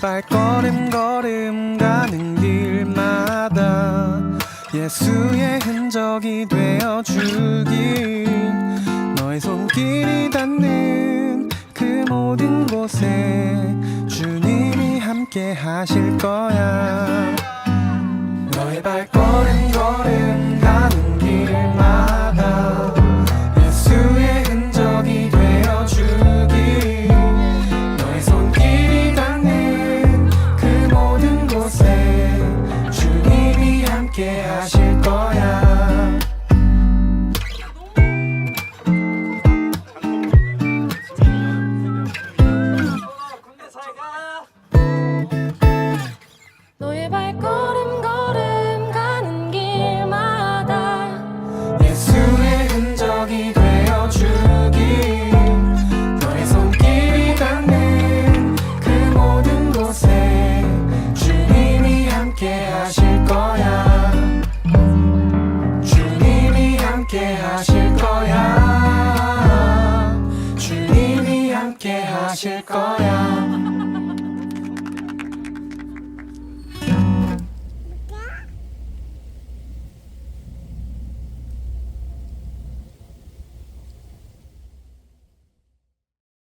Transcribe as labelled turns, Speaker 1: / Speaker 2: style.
Speaker 1: 발걸음 걸음 가는 길마다 예수의 흔적이 되어 주길. 너의 손길이 닿는 그 모든 곳에 주님이 함께 하실 거야. 너의 발걸음 걸음 함께 하실 거야.
Speaker 2: 너의 발걸음
Speaker 1: 함께 하실 거야. 주님이 함께 하실 거야